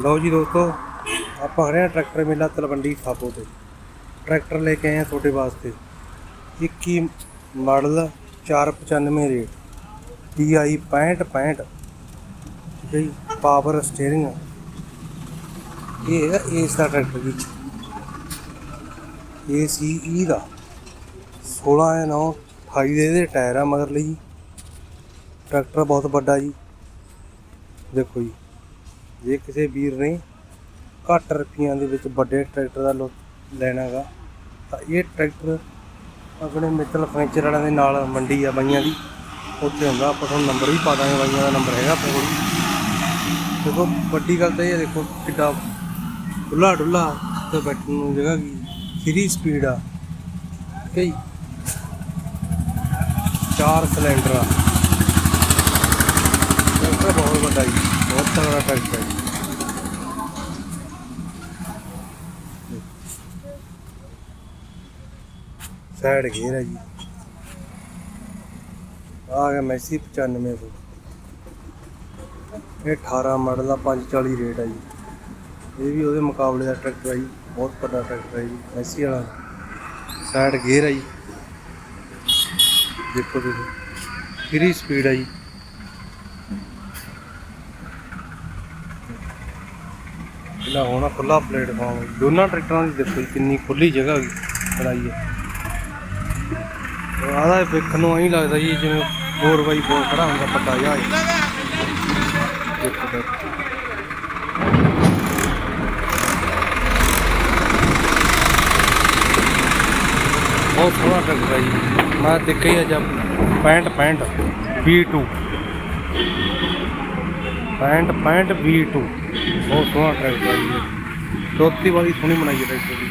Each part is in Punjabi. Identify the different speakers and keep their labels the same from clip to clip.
Speaker 1: ਲਓ ਜੀ ਦੋਸਤੋ, ਆਪਾਂ ਖੜੇ ਟਰੈਕਟਰ ਮੇਲਾ ਤਲਵੰਡੀ ਸਾਬੋ ਤੇ। ਟਰੈਕਟਰ ਲੈ ਕੇ ਆਏ ਹਾਂ ਤੁਹਾਡੇ ਵਾਸਤੇ। 21 ਮਾਡਲ 495 ਰੇਟ। DI 65 65 ਠੀਕ ਹੈ ਜੀ, ਪਾਵਰ ਸਟੀਅਰਿੰਗ। ਇਹ ਹੈਗਾ ਏਸ ਦਾ ਟਰੈਕਟਰ ਜੀ। ACE ਦਾ। 16 ਹੈ 9 28 ਦੇ ਇਹਦੇ ਟਾਇਰ ਆ ਮਗਰ ਲਈ ਟਰੈਕਟਰ ਬਹੁਤ ਵੱਡਾ ਜੀ। ਦੇਖੋ ਜੀ। ਜੇ ਕਿਸੇ ਵੀਰ ਨੇ ਘੱਟ ਰੁਪਈਆਂ ਦੇ ਵਿੱਚ ਵੱਡੇ ਟਰੈਕਟਰ ਦਾ ਲੁ ਲੈਣਾਗਾ ਤਾਂ ਇਹ ਟਰੈਕਟਰ ਆਪਣੇ ਮਿੱਤਲ ਫਰਨੀਚਰ ਵਾਲਿਆਂ ਦੇ ਨਾਲ ਮੰਡੀ ਆ ਬਾਈਆਂ ਦੀ। ਉੱਥੇ ਹੁੰਦਾ, ਆਪਾਂ ਤੁਹਾਨੂੰ ਨੰਬਰ ਵੀ ਪਾ ਦਾਂਗੇ, ਬਾਈਆਂ ਦਾ ਨੰਬਰ ਹੈਗਾ ਆਪਣੇ ਕੋਲ। ਦੇਖੋ, ਵੱਡੀ ਗੱਲ ਤਾਂ ਇਹ ਦੇਖੋ ਕਿੱਡਾ ਡੁੱਲਾ ਡੁੱਲਾ ਤੇ ਬੈਠਣ ਨੂੰ ਜਗ੍ਹਾ ਕੀ 3 ਸਪੀਡ ਆ। ਠੀਕ ਚਾਰ ਸਿਲੰਡਰ ਆ। ਟਰੈਕਟਰ ਬਹੁਤ ਵੱਡਾ ਜੀ। ਬਹੁਤ ਤਗੜਾ ਟਰੈਕਟਰ ਸਾਈਡ ਗੇਅਰ ਹੈ ਜੀ। ਆ ਗਿਆ ਮੈਸੀ 95 ਸੌ ਇਹ 18 ਮਾਡਲ ਦਾ 540 ਰੇਟ ਹੈ ਜੀ। ਇਹ ਵੀ ਉਹਦੇ ਮੁਕਾਬਲੇ ਦਾ ਟਰੈਕਟਰ ਹੈ ਜੀ, ਬਹੁਤ ਵੱਡਾ ਟਰੈਕਟਰ ਹੈ ਜੀ, ਮੈਸੀ ਵਾਲਾ। ਸਾਈਡ ਗੇਅਰ ਹੈ ਜੀ। ਦੇਖੋ ਤੁਸੀਂ 3 ਸਪੀਡ ਹੈ ਜੀ। ਇਹਦਾ ਹੋਣਾ, ਖੁੱਲਾ ਪਲੇਟਫਾਰਮ ਦੋਨਾਂ ਟਰੈਕਟਰਾਂ ਦੀ ਦੇਖੋ ਜੀ, ਕਿੰਨੀ ਖੁੱਲੀ ਜਗ੍ਹਾ ਵੀ ਬਣਾਈ ਹੈ। ਆਦਾ ਵੇਖਣ ਨੂੰ ਐਂ ਲੱਗਦਾ ਜੀ, ਜਿਵੇਂ 4x4 ਖੜਾ ਹੁੰਦਾ ਪੱਟਾ ਜਿਹਾ ਦੇਖੋ ਬਹੁਤ ਸੋਹਣਾ ਟਰੈਕਟਰ ਹੈ ਜੀ। ਮੈਂ ਦੇਖਿਆ ਹੀ ਅੱਜ 65 65 V2 65 65 V2 ਬਹੁਤ ਸੋਹਣਾ ਟਰੈਕਟਰ ਹੈ ਜੀ। ਦੋਤੀ ਵਾਲੀ ਸੋਹਣੀ ਬਣਾਈ ਹੈ ਟਰੈਕਟਰ ਦੀ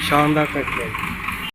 Speaker 1: ਸ਼ਾਨਦਾਰ ਟਰੈਕਟਰ ਹੈ ਜੀ।